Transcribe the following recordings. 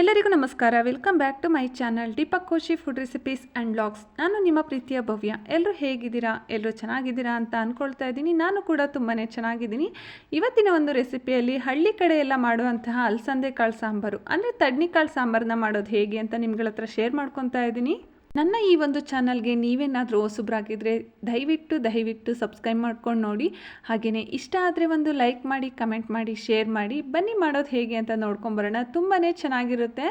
ಎಲ್ಲರಿಗೂ ನಮಸ್ಕಾರ. Welcome back to my channel Deepak Koshi food recipes and blogs ನಾನು ನಿಮ್ಮ ಪ್ರೀತಿಯ ಭವ್ಯ. ಎಲ್ಲರೂ ಹೇಗಿದ್ದೀರಾ? ಎಲ್ಲರೂ ಚೆನ್ನಾಗಿದ್ದೀರಾ ಅಂತ ಅಂದ್ಕೊಳ್ತಾ ಇದ್ದೀನಿ. ನಾನು ಕೂಡ ತುಂಬಾ ಚೆನ್ನಾಗಿದ್ದೀನಿ. ಇವತ್ತಿನ ಒಂದು ರೆಸಿಪಿಯಲ್ಲಿ ಹಳ್ಳಿ ಕಡೆ ಎಲ್ಲ ಮಾಡುವಂತಹ ಅಲಸಂದೆ ಕಾಳು ಸಾಂಬಾರು. ಅಂದರೆ ತಡ್ನಿಕಾಳು ಸಾಂಬಾರನ್ನ ಮಾಡೋದು ಹೇಗೆ ಅಂತ ನಿಮ್ಗಳ ಹತ್ರ ಶೇರ್ ಮಾಡ್ಕೊತಾ ಇದ್ದೀನಿ. ನನ್ನ ಈ ಒಂದು ಚಾನಲ್ಗೆ ನೀವೇನಾದರೂ ಹೊಸಬ್ರಾಗಿದ್ದರೆ ದಯವಿಟ್ಟು ದಯವಿಟ್ಟು ಸಬ್ಸ್ಕ್ರೈಬ್ ಮಾಡ್ಕೊಂಡು ನೋಡಿ. ಹಾಗೆಯೇ ಇಷ್ಟ ಆದರೆ ಒಂದು ಲೈಕ್ ಮಾಡಿ, ಕಮೆಂಟ್ ಮಾಡಿ, ಶೇರ್ ಮಾಡಿ. ಬನ್ನಿ ಮಾಡೋದು ಹೇಗೆ ಅಂತ ನೋಡ್ಕೊಂಬರೋಣ ತುಂಬಾ ಚೆನ್ನಾಗಿರುತ್ತೆ.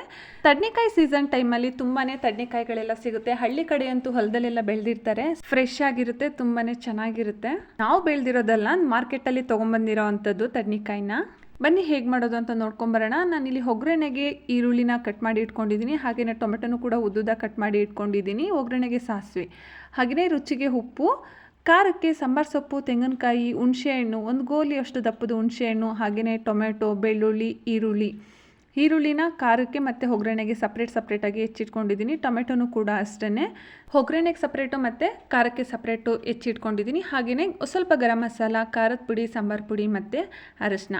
ತಡ್ನಿಕಾಯಿ ಸೀಸನ್ ಟೈಮಲ್ಲಿ ತುಂಬಾ ತಡ್ನಿಕಾಯಿಗಳೆಲ್ಲ ಸಿಗುತ್ತೆ. ಹಳ್ಳಿ ಕಡೆ ಅಂತೂ ಹೊಲದಲ್ಲೆಲ್ಲ ಬೆಳೆದಿರ್ತಾರೆ. ಫ್ರೆಶ್ ಆಗಿರುತ್ತೆ ತುಂಬಾ ಚೆನ್ನಾಗಿರುತ್ತೆ. ನಾವು ಬೆಳೆದಿರೋದಲ್ಲ, ಮಾರ್ಕೆಟಲ್ಲಿ ತೊಗೊಂಬಂದಿರೋ ಅಂಥದ್ದು ತಡ್ನಿಕಾಯಿನ ಬನ್ನಿ ಹೇಗೆ ಮಾಡೋದು ಅಂತ ನೋಡ್ಕೊಂಬರೋಣ. ನಾನಿಲ್ಲಿ ಒಗ್ಗರಣೆಗೆ ಈರುಳ್ಳಿನ ಕಟ್ ಮಾಡಿ ಇಟ್ಕೊಂಡಿದ್ದೀನಿ. ಹಾಗೆಯೇ ಟೊಮೆಟೊನು ಕೂಡ ಉದ್ದುದ ಕಟ್ ಮಾಡಿ ಇಟ್ಕೊಂಡಿದ್ದೀನಿ. ಒಗ್ಗರಣೆಗೆ ಸಾಸಿವೆ. ಹಾಗೆಯೇ ರುಚಿಗೆ ಉಪ್ಪು, ಖಾರಕ್ಕೆ ಸಾಂಬಾರು ಸೊಪ್ಪು, ತೆಂಗಿನಕಾಯಿ, ಹುಣಸೆಹಣ್ಣು, ಒಂದು ಗೋಲಿ ಅಷ್ಟು ದಪ್ಪದ ಹುಣಸೆಹಣ್ಣು ಹಾಗೆಯೇ ಟೊಮೆಟೊ, ಬೆಳ್ಳುಳ್ಳಿ, ಈರುಳ್ಳಿ. ಈರುಳ್ಳಿನ ಖಾರಕ್ಕೆ ಮತ್ತು ಒಗ್ಗರಣೆಗೆ ಸಪ್ರೇಟ್ ಸಪ್ರೇಟಾಗಿ ಹೆಚ್ಚಿಟ್ಕೊಂಡಿದ್ದೀನಿ. ಟೊಮೆಟೊನು ಕೂಡ ಅಷ್ಟೇ ಒಗ್ಗರಣೆಗೆ ಸಪ್ರೇಟು ಮತ್ತು ಖಾರಕ್ಕೆ ಸಪ್ರೇಟು ಹೆಚ್ಚಿಟ್ಕೊಂಡಿದ್ದೀನಿ. ಹಾಗೆಯೇ ಸ್ವಲ್ಪ ಗರಂ ಮಸಾಲ, ಖಾರದ ಪುಡಿ, ಸಾಂಬಾರು ಪುಡಿ ಮತ್ತು ಅರಶಿನ.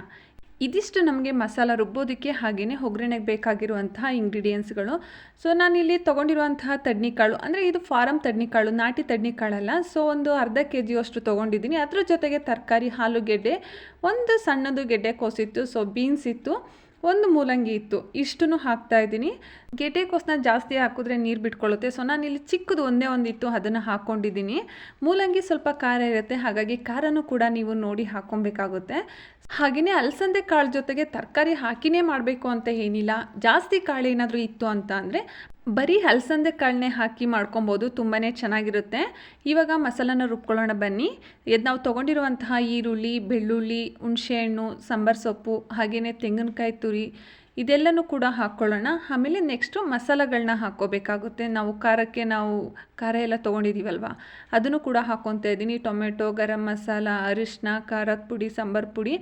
ಇದಿಷ್ಟು ನಮಗೆ ಮಸಾಲ ರುಬ್ಬೋದಕ್ಕೆ ಹಾಗೆಯೇ ಒಗ್ಗರಣೆಗೆ ಬೇಕಾಗಿರುವಂತಹ ಇಂಗ್ರೀಡಿಯೆಂಟ್ಸ್ಗಳು ಸೊ ನಾನಿಲ್ಲಿ ತೊಗೊಂಡಿರುವಂತಹ ತಡ್ನಿಕಾಳು ಅಂದರೆ ಇದು ಫಾರಮ್ ತಡ್ನಿಕಾಳು ನಾಟಿ ತಡ್ನಿಕಾಳಲ್ಲ ಸೊ ಒಂದು ಅರ್ಧ ಕೆ ಜಿಯಷ್ಟು ತೊಗೊಂಡಿದ್ದೀನಿ. ಅದ್ರ ಜೊತೆಗೆ ತರಕಾರಿ ಆಲೂಗೆಡ್ಡೆ ಒಂದು ಸಣ್ಣದು ಗೆಡ್ಡೆ ಕೋಸಿತ್ತು. ಸೊ ಬೀನ್ಸ್ ಇತ್ತು, ಒಂದು ಮೂಲಂಗಿ ಇತ್ತು. ಇಷ್ಟನ್ನು ಹಾಕ್ತಾ ಇದ್ದೀನಿ. ಗೆಡ್ಡೆಕೋಸನ್ನ ಜಾಸ್ತಿ ಹಾಕಿದ್ರೆ ನೀರು ಬಿಟ್ಕೊಳ್ಳುತ್ತೆ. ಸೊ ನಾನು ಇಲ್ಲಿ ಚಿಕ್ಕದು ಒಂದೇ ಒಂದಿತ್ತು ಅದನ್ನು ಹಾಕ್ಕೊಂಡಿದ್ದೀನಿ ಮೂಲಂಗಿ ಸ್ವಲ್ಪ ಖಾರ ಇರುತ್ತೆ, ಹಾಗಾಗಿ ಖಾರನೂ ಕೂಡ ನೀವು ನೋಡಿ ಹಾಕ್ಕೊಬೇಕಾಗುತ್ತೆ. ಹಾಗೆಯೇ ಅಲಸಂದೆ ಕಾಳು ಜೊತೆಗೆ ತರಕಾರಿ ಹಾಕಿನೇ ಮಾಡಬೇಕು ಅಂತ ಏನಿಲ್ಲ. ಜಾಸ್ತಿ ಕಾಳು ಏನಾದರೂ ಇತ್ತು ಅಂತ ಅಂದರೆ ಬರೀ ಅಲಸಂದೆ ಕಾಳನ್ನೇ ಹಾಕಿ ಮಾಡ್ಕೊಬೋದು ತುಂಬಾ ಚೆನ್ನಾಗಿರುತ್ತೆ. ಇವಾಗ ಮಸಾಲನ ರುಬ್ಕೊಳ್ಳೋಣ ಬನ್ನಿ. ಎದ್ದು ನಾವು ತೊಗೊಂಡಿರುವಂತಹ ಈರುಳ್ಳಿ, ಬೆಳ್ಳುಳ್ಳಿ, ಹುಣಸೆಹಣ್ಣು, ಸಾಂಬಾರು ಸೊಪ್ಪು ಹಾಗೆಯೇ ತೆಂಗಿನಕಾಯಿ ತುರಿ ಇದೆಲ್ಲನೂ ಕೂಡ ಹಾಕ್ಕೊಳ್ಳೋಣ. ಆಮೇಲೆ ನೆಕ್ಸ್ಟು ಮಸಾಲಗಳನ್ನ ಹಾಕ್ಕೋಬೇಕಾಗುತ್ತೆ. ನಾವು ಖಾರಕ್ಕೆ ನಾವು ಖಾರ ಎಲ್ಲ ತೊಗೊಂಡಿದ್ದೀವಲ್ವ ಅದನ್ನು ಕೂಡ ಹಾಕ್ಕೊತಾ ಇದ್ದೀನಿ. ಟೊಮೆಟೊ, ಗರಂ ಮಸಾಲ ಅರಿಶಿನ ಖಾರದ ಪುಡಿ, ಸಾಂಬಾರು ಪುಡಿ.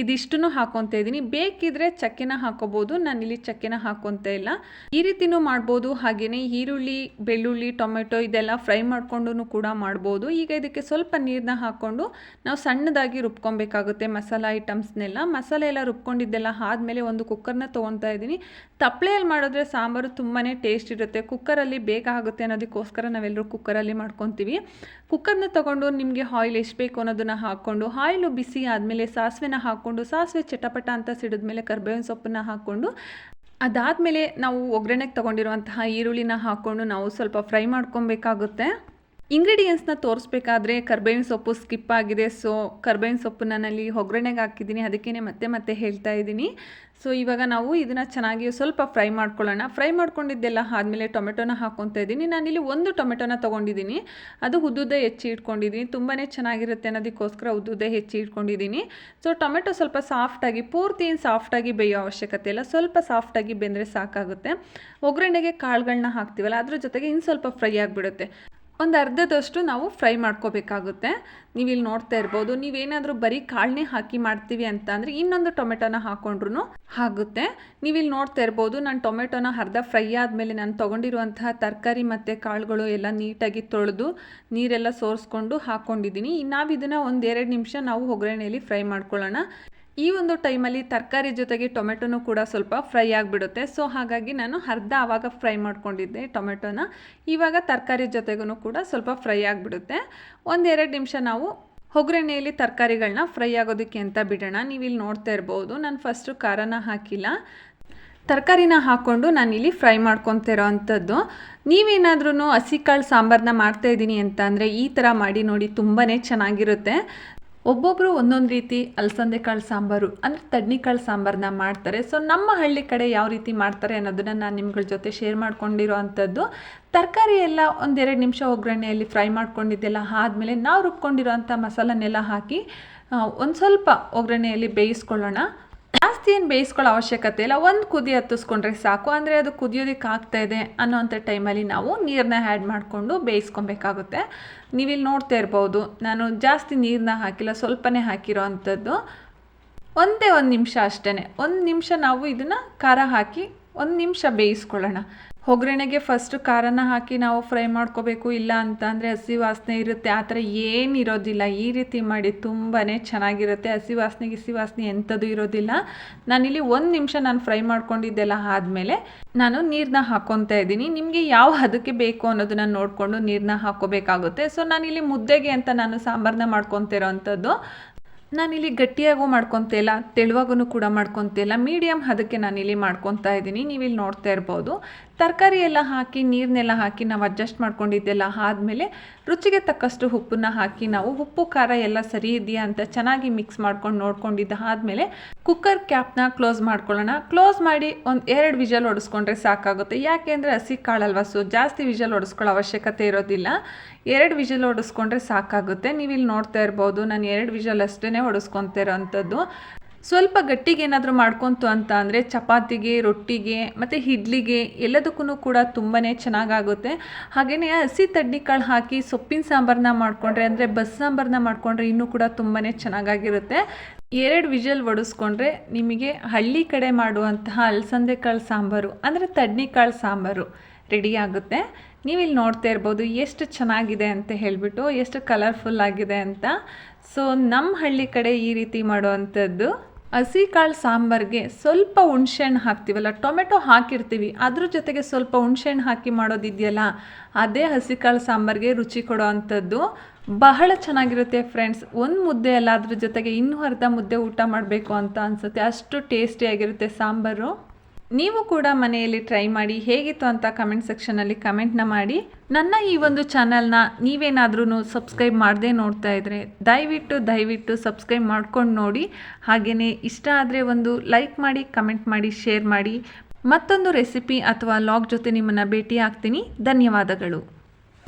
ಇದಿಷ್ಟನ್ನು ಹಾಕೊತ ಇದ್ದೀನಿ. ಬೇಕಿದ್ರೆ ಚಕ್ಕೆನ ನಾನು ನಾನಿಲ್ಲಿ ಚಕ್ಕೆನ ಹಾಕೊತ ಇಲ್ಲ. ಈ ರೀತಿನೂ ಮಾಡ್ಬೋದು. ಹಾಗೆಯೇ ಈರುಳ್ಳಿ, ಬೆಳ್ಳುಳ್ಳಿ, ಟೊಮೆಟೊ ಇದೆಲ್ಲ ಫ್ರೈ ಮಾಡ್ಕೊಂಡು ಕೂಡ ಮಾಡ್ಬೋದು. ಈಗ ಇದಕ್ಕೆ ಸ್ವಲ್ಪ ನೀರನ್ನ ಹಾಕ್ಕೊಂಡು ನಾವು ಸಣ್ಣದಾಗಿ ರುಬ್ಕೊಬೇಕಾಗುತ್ತೆ ಮಸಾಲ ಐಟಮ್ಸ್ನೆಲ್ಲ. ಮಸಾಲೆ ಎಲ್ಲ ರುಬ್ಕೊಂಡಿದ್ದೆಲ್ಲ ಆದ್ಮೇಲೆ ಒಂದು ಕುಕ್ಕರ್ನ ತೊಗೊತಾ ಇದ್ದೀನಿ. ತಪ್ಪಲೆಯಲ್ಲಿ ಮಾಡಿದ್ರೆ ಸಾಂಬಾರು ತುಂಬಾ ಟೇಸ್ಟ್ ಇರುತ್ತೆ. ಕುಕ್ಕರಲ್ಲಿ ಬೇಗ ಆಗುತ್ತೆ ಅನ್ನೋದಕ್ಕೋಸ್ಕರ ನಾವೆಲ್ಲರೂ ಕುಕ್ಕರಲ್ಲಿ ಮಾಡ್ಕೊತೀವಿ ಕುಕ್ಕರ್ನ ತಗೊಂಡು ನಿಮಗೆ ಆಯಿಲ್ ಎಷ್ಟು ಬೇಕು ಅನ್ನೋದನ್ನು ಹಾಕ್ಕೊಂಡು, ಆಯಿಲು ಬಿಸಿ ಆದಮೇಲೆ ಸಾಸಿವೆನ ಹಾಕ್ಕೊಂಡು ಸಾಸಿವೆ ಚಟಪಟ ಅಂತ ಸಿಡಿದ ಮೇಲೆ ಕರ್ಬೇವಿನ ಸೊಪ್ಪನ್ನ ಹಾಕ್ಕೊಂಡು ಅದಾದಮೇಲೆ ನಾವು ಒಗ್ಗರಣೆಗೆ ತಗೊಂಡಿರುವಂತಹ ಈರುಳ್ಳಿನ ಹಾಕ್ಕೊಂಡು ನಾವು ಸ್ವಲ್ಪ ಫ್ರೈ ಮಾಡ್ಕೊಬೇಕಾಗುತ್ತೆ. ಇಂಗ್ರೀಡಿಯೆಂಟ್ಸ್ನ ತೋರಿಸ್ಬೇಕಾದ್ರೆ ಕರ್ಬೇವಿನ ಸೊಪ್ಪು ಸ್ಕಿಪ್ ಆಗಿದೆ. ಸೊ ಕರ್ಬೇವಿನ ಸೊಪ್ಪು ನಾನಲ್ಲಿ ಒಗ್ಗರಣೆಗೆ ಹಾಕಿದ್ದೀನಿ. ಅದಕ್ಕೇ ಮತ್ತೆ ಮತ್ತೆ ಹೇಳ್ತಾ ಇದ್ದೀನಿ. ಸೊ ಇವಾಗ ನಾವು ಇದನ್ನು ಚೆನ್ನಾಗಿ ಸ್ವಲ್ಪ ಫ್ರೈ ಮಾಡ್ಕೊಳ್ಳೋಣ. ಫ್ರೈ ಮಾಡ್ಕೊಂಡಿದ್ದೆಲ್ಲ ಆದಮೇಲೆ ಟೊಮೆಟೊನ ಹಾಕ್ಕೊತಾ ಇದ್ದೀನಿ. ನಾನಿಲ್ಲಿ ಒಂದು ಟೊಮೆಟೊನ ತೊಗೊಂಡಿದ್ದೀನಿ. ಅದು ಉದ್ದುದ್ದೇ ಹೆಚ್ಚಿ ಇಟ್ಕೊಂಡಿದ್ದೀನಿ. ತುಂಬಾ ಚೆನ್ನಾಗಿರುತ್ತೆ ಅನ್ನೋದಕ್ಕೋಸ್ಕರ ಉದ್ದುದ್ದೇ ಹೆಚ್ಚಿ ಇಟ್ಕೊಂಡಿದ್ದೀನಿ. ಸೊ ಟೊಮೆಟೊ ಸ್ವಲ್ಪ ಸಾಫ್ಟಾಗಿ ಪೂರ್ತಿ ಏನು ಸಾಫ್ಟಾಗಿ ಬೇಯೋ ಅವಶ್ಯಕತೆ ಇಲ್ಲ. ಸ್ವಲ್ಪ ಸಾಫ್ಟಾಗಿ ಬೆಂದರೆ ಸಾಕಾಗುತ್ತೆ. ಒಗ್ಗರಣೆಗೆ ಕಾಳುಗಳನ್ನ ಹಾಕ್ತೀವಲ್ಲ, ಅದ್ರ ಜೊತೆಗೆ ಇನ್ನು ಸ್ವಲ್ಪ ಫ್ರೈ ಆಗಿಬಿಡುತ್ತೆ. ಒಂದು ಅರ್ಧದಷ್ಟು ನಾವು ಫ್ರೈ ಮಾಡ್ಕೋಬೇಕಾಗುತ್ತೆ. ನೀವು ನೋಡ್ತಾ ಇರ್ಬೋದು, ನೀವೇನಾದರೂ ಬರೀ ಕಾಳನ್ನೇ ಹಾಕಿ ಮಾಡ್ತೀವಿ ಅಂತ ಅಂದರೆ ಇನ್ನೊಂದು ಟೊಮೆಟೊನ ಹಾಕೊಂಡ್ರು ಆಗುತ್ತೆ ನೀವು ನೋಡ್ತಾ ಇರ್ಬೋದು, ನಾನು ಟೊಮೆಟೊನ ಅರ್ಧ ಫ್ರೈ ಆದಮೇಲೆ ನಾನು ತೊಗೊಂಡಿರುವಂತಹ ತರಕಾರಿ ಮತ್ತು ಕಾಳುಗಳು ಎಲ್ಲ ನೀಟಾಗಿ ತೊಳೆದು ನೀರೆಲ್ಲ ಸೋರಿಸ್ಕೊಂಡು ಹಾಕ್ಕೊಂಡಿದ್ದೀನಿ ನಾವು ಇದನ್ನು ಒಂದು ನಿಮಿಷ ನಾವು ಒಗ್ಗರಣೆಯಲ್ಲಿ ಫ್ರೈ ಮಾಡ್ಕೊಳ್ಳೋಣ. ಈ ಒಂದು ಟೈಮಲ್ಲಿ ತರಕಾರಿ ಜೊತೆಗೆ ಟೊಮೆಟೊನೂ ಕೂಡ ಸ್ವಲ್ಪ ಫ್ರೈ ಆಗಿಬಿಡುತ್ತೆ. ಸೊ ಹಾಗಾಗಿ ನಾನು ಅರ್ಧ ಆವಾಗ ಫ್ರೈ ಮಾಡ್ಕೊಂಡಿದ್ದೆ ಟೊಮೆಟೊನ. ಇವಾಗ ತರಕಾರಿ ಜೊತೆಗೂ ಕೂಡ ಸ್ವಲ್ಪ ಫ್ರೈ ಆಗಿಬಿಡುತ್ತೆ. ಒಂದೆರಡು ನಿಮಿಷ ನಾವು ಒಗ್ಗರಣೆಯಲ್ಲಿ ತರಕಾರಿಗಳನ್ನ ಫ್ರೈ ಆಗೋದಕ್ಕೆ ಅಂತ ಬಿಡೋಣ. ನೀವು ಇಲ್ಲಿ ನೋಡ್ತಾ ಇರ್ಬೋದು, ನಾನು ಫಸ್ಟು ಖಾರನ ಹಾಕಿಲ್ಲ. ತರಕಾರಿನ ಹಾಕ್ಕೊಂಡು ನಾನಿಲ್ಲಿ ಫ್ರೈ ಮಾಡ್ಕೊತಿರೋ ಅಂಥದ್ದು. ನೀವೇನಾದ್ರೂ ಹಸಿಕಾಳು ಸಾಂಬಾರನ್ನ ಮಾಡ್ತಾಯಿದ್ದೀನಿ ಅಂತ ಅಂದರೆ ಈ ಥರ ಮಾಡಿ ನೋಡಿ ತುಂಬಾ ಚೆನ್ನಾಗಿರುತ್ತೆ. ಒಬ್ಬೊಬ್ಬರು ಒಂದೊಂದು ರೀತಿ ಅಲಸಂದೆ ಕಾಳು ಸಾಂಬಾರು ಅಂದರೆ ತಡ್ನಿಕಾಳು ಸಾಂಬಾರನ್ನ ಮಾಡ್ತಾರೆ. ಸೊ ನಮ್ಮ ಹಳ್ಳಿ ಕಡೆ ಯಾವ ರೀತಿ ಮಾಡ್ತಾರೆ ಅನ್ನೋದನ್ನು ನಾನು ನಿಮ್ಗಳ ಜೊತೆ ಶೇರ್ ಮಾಡ್ಕೊಂಡಿರೋ ಅಂಥದ್ದು. ತರಕಾರಿ ಎಲ್ಲ ಒಂದೆರಡು ನಿಮಿಷ ಒಗ್ಗರಣೆಯಲ್ಲಿ ಫ್ರೈ ಮಾಡ್ಕೊಂಡಿದ್ದೆಲ್ಲ ಆದಮೇಲೆ ನಾವು ರುಬ್ಕೊಂಡಿರೋ ಅಂಥ ಮಸಾಲನ್ನೆಲ್ಲ ಹಾಕಿ ಒಂದು ಸ್ವಲ್ಪ ಒಗ್ಗರಣೆಯಲ್ಲಿ ಬೇಯಿಸ್ಕೊಳ್ಳೋಣ. ಜಾಸ್ತಿ ಏನು ಬೇಯಿಸ್ಕೊಳ್ಳೋ ಅವಶ್ಯಕತೆ ಇಲ್ಲ. ಒಂದು ಕುದಿ ಹತ್ತಿಸ್ಕೊಂಡ್ರೆ ಸಾಕು. ಅಂದರೆ ಅದು ಕುದಿಯೋದಕ್ಕೆ ಆಗ್ತಾ ಇದೆ ಅನ್ನೋಂಥ ಟೈಮಲ್ಲಿ ನಾವು ನೀರನ್ನ ಆ್ಯಡ್ ಮಾಡಿಕೊಂಡು ಬೇಯಿಸ್ಕೊಬೇಕಾಗುತ್ತೆ. ನೀವಿಲ್ಲಿ ನೋಡ್ತಾ ಇರ್ಬೋದು, ನಾನು ಜಾಸ್ತಿ ನೀರನ್ನ ಹಾಕಿಲ್ಲ, ಸ್ವಲ್ಪನೇ ಹಾಕಿರೋ ಅಂಥದ್ದು. ಒಂದೇ ಒಂದು ನಿಮಿಷ ಅಷ್ಟೇ ಒಂದು ನಿಮಿಷ ನಾವು ಇದನ್ನು ಖಾರ ಹಾಕಿ ಒಂದು ನಿಮಿಷ ಬೇಯಿಸ್ಕೊಳ್ಳೋಣ. ಒಗ್ಗರಣೆಗೆ ಫಸ್ಟ್ ಖಾರನ ಹಾಕಿ ನಾವು ಫ್ರೈ ಮಾಡ್ಕೋಬೇಕು, ಇಲ್ಲ ಅಂತ ಅಂದರೆ ಹಸಿ ವಾಸನೆ ಇರುತ್ತೆ. ಆ ಥರ ಏನಿರೋದಿಲ್ಲ ಈ ರೀತಿ ಮಾಡಿ ತುಂಬಾ ಚೆನ್ನಾಗಿರುತ್ತೆ. ಹಸಿ ವಾಸನೆ, ಗಿಸಿ ವಾಸನೆ ಎಂಥದ್ದು ಇರೋದಿಲ್ಲ. ನಾನಿಲ್ಲಿ ಒಂದು ನಿಮಿಷ ನಾನು ಫ್ರೈ ಮಾಡ್ಕೊಂಡಿದ್ದೆಲ್ಲ ಆದಮೇಲೆ ನಾನು ನೀರನ್ನ ಹಾಕ್ಕೊತಾ ಇದ್ದೀನಿ. ನಿಮಗೆ ಯಾವ ಹದಕ್ಕೆ ಬೇಕು ಅನ್ನೋದನ್ನ ನೋಡಿಕೊಂಡು ನೀರನ್ನ ಹಾಕ್ಕೋಬೇಕಾಗುತ್ತೆ ಸೊ ನಾನಿಲ್ಲಿ ಮುದ್ದೆಗೆ ಅಂತ ನಾನು ಸಾಂಬಾರನ್ನ ಮಾಡ್ಕೊತಿರೋ ಅಂಥದ್ದು ನಾನಿಲ್ಲಿ ಗಟ್ಟಿಯಾಗೂ ಮಾಡ್ಕೊತಿಲ್ಲ ತೆಳುವಾಗೂ ಕೂಡ ಮಾಡ್ಕೊತಿಲ್ಲ ಮೀಡಿಯಮ್ ಅದಕ್ಕೆ ನಾನಿಲ್ಲಿ ಮಾಡ್ಕೊತಾ ಇದ್ದೀನಿ. ನೀವಿಲ್ಲಿ ನೋಡ್ತಾ ಇರ್ಬೋದು. ತರಕಾರಿ ಎಲ್ಲ ಹಾಕಿ ನೀರನ್ನೆಲ್ಲ ಹಾಕಿ ನಾವು ಅಡ್ಜಸ್ಟ್ ಮಾಡ್ಕೊಂಡಿದ್ದೆಲ್ಲ ಆದಮೇಲೆ ರುಚಿಗೆ ತಕ್ಕಷ್ಟು ಉಪ್ಪನ್ನ ಹಾಕಿ ನಾವು ಉಪ್ಪು, ಖಾರ ಎಲ್ಲ ಸರಿ ಇದೆಯಾ ಅಂತ ಚೆನ್ನಾಗಿ ಮಿಕ್ಸ್ ಮಾಡ್ಕೊಂಡು ನೋಡ್ಕೊಂಡಿದ್ದ ಆದಮೇಲೆ ಕುಕ್ಕರ್ ಕ್ಯಾಪ್ನ ಕ್ಲೋಸ್ ಮಾಡ್ಕೊಳ್ಳೋಣ. ಕ್ಲೋಸ್ ಮಾಡಿ ಒಂದು ಎರಡು ವಿಜಲ್ ಹೊಡೆಸ್ಕೊಂಡ್ರೆ ಸಾಕಾಗುತ್ತೆ. ಯಾಕೆ ಅಂದರೆ ಹಸಿ ಕಾಳಲ್ವ? ಸೊ ಜಾಸ್ತಿ ವಿಜಲ್ ಹೊಡೆಸ್ಕೊಳ್ಳೋ ಅವಶ್ಯಕತೆ ಇರೋದಿಲ್ಲ. ಎರಡು ವಿಜಲ್ ಹೊಡೆಸ್ಕೊಂಡ್ರೆ ಸಾಕಾಗುತ್ತೆ. ನೀವು ಇಲ್ಲಿ ನೋಡ್ತಾ ಇರ್ಬೋದು, ನಾನು ಎರಡು ವಿಜಲ್ ಅಷ್ಟೇ ಹೊಡೆಸ್ಕೊತಾ ಇರೋವಂಥದ್ದು ಸ್ವಲ್ಪ ಗಟ್ಟಿಗೆ ಏನಾದರೂ ಮಾಡ್ಕೊತು ಅಂತ ಅಂದರೆ ಚಪಾತಿಗೆ, ರೊಟ್ಟಿಗೆ, ಮತ್ತು ಇಡ್ಲಿಗೆ ಎಲ್ಲದಕ್ಕೂ ಕೂಡ ತುಂಬಾ ಚೆನ್ನಾಗಾಗುತ್ತೆ. ಹಾಗೆಯೇ ಹಸಿ ತಡ್ಡಿಕಾಳು ಹಾಕಿ ಸೊಪ್ಪಿನ ಸಾಂಬಾರನ್ನ ಮಾಡಿಕೊಂಡ್ರೆ ಅಂದರೆ ಬಸ್ ಸಾಂಬಾರನ್ನ ಮಾಡಿಕೊಂಡ್ರೆ ಇನ್ನೂ ಕೂಡ ತುಂಬಾ ಚೆನ್ನಾಗಾಗಿರುತ್ತೆ. ಎರಡು ವಿಜಲ್ ಒಡಿಸ್ಕೊಂಡ್ರೆ ನಿಮಗೆ ಹಳ್ಳಿ ಕಡೆ ಮಾಡುವಂತಹ ಅಲಸಂದೆ ಕಾಳು ಸಾಂಬಾರು ಅಂದರೆ ತಡ್ನಿಕಾಳು ಸಾಂಬಾರು ರೆಡಿ ಆಗುತ್ತೆ. ನೀವಿಲ್ಲಿ ನೋಡ್ತಾ ಇರ್ಬೋದು ಎಷ್ಟು ಚೆನ್ನಾಗಿದೆ ಅಂತ ಹೇಳಿಬಿಟ್ಟು, ಎಷ್ಟು ಕಲರ್ಫುಲ್ ಆಗಿದೆ ಅಂತ. ಸೊ ನಮ್ಮ ಹಳ್ಳಿ ಕಡೆ ಈ ರೀತಿ ಮಾಡುವಂಥದ್ದು ಹಸಿ ಕಾಳು ಸಾಂಬಾರಿಗೆ ಸ್ವಲ್ಪ ಹುಣ್ಸೆಹಣ್ಣು ಹಾಕ್ತೀವಲ್ಲ, ಟೊಮೆಟೊ ಹಾಕಿರ್ತೀವಿ. ಅದ್ರ ಜೊತೆಗೆ ಸ್ವಲ್ಪ ಹುಣ್ಸೆಹಣ್ಣು ಹಾಕಿ ಮಾಡೋದಿದೆಯಲ್ಲ, ಅದೇ ಹಸಿ ಕಾಳು ಸಾಂಬಾರಿಗೆ ರುಚಿ ಕೊಡೋ ಅಂಥದ್ದು ಬಹಳ ಚೆನ್ನಾಗಿರುತ್ತೆ ಫ್ರೆಂಡ್ಸ್ ಒಂದು ಮುದ್ದೆ ಅಲ್ಲ ಅದ್ರ ಜೊತೆಗೆ ಇನ್ನೂ ಅರ್ಧ ಮುದ್ದೆ ಊಟ ಮಾಡಬೇಕು ಅಂತ ಅನಿಸುತ್ತೆ. ಅಷ್ಟು ಟೇಸ್ಟಿಯಾಗಿರುತ್ತೆ ಸಾಂಬಾರು. ನೀವು ಕೂಡ ಮನೆಯಲ್ಲಿ ಟ್ರೈ ಮಾಡಿ ಹೇಗಿತ್ತು ಅಂತ ಕಮೆಂಟ್ ಸೆಕ್ಷನಲ್ಲಿ ಕಮೆಂಟ್ನ ಮಾಡಿ. ನನ್ನ ಈ ಒಂದು ಚಾನಲ್ನ ನೀವೇನಾದ್ರೂ ಸಬ್ಸ್ಕ್ರೈಬ್ ಮಾಡದೆ ನೋಡ್ತಾ ಇದ್ದರೆ ದಯವಿಟ್ಟು ದಯವಿಟ್ಟು ಸಬ್ಸ್ಕ್ರೈಬ್ ಮಾಡ್ಕೊಂಡು ನೋಡಿ. ಹಾಗೆಯೇ ಇಷ್ಟ ಆದರೆ ಒಂದು ಲೈಕ್ ಮಾಡಿ ಕಮೆಂಟ್ ಮಾಡಿ ಶೇರ್ ಮಾಡಿ. ಮತ್ತೊಂದು ರೆಸಿಪಿ ಅಥವಾ ಲಾಗ್ ಜೊತೆ ನಿಮ್ಮನ್ನು ಭೇಟಿ ಆಗ್ತೀನಿ ಧನ್ಯವಾದಗಳು.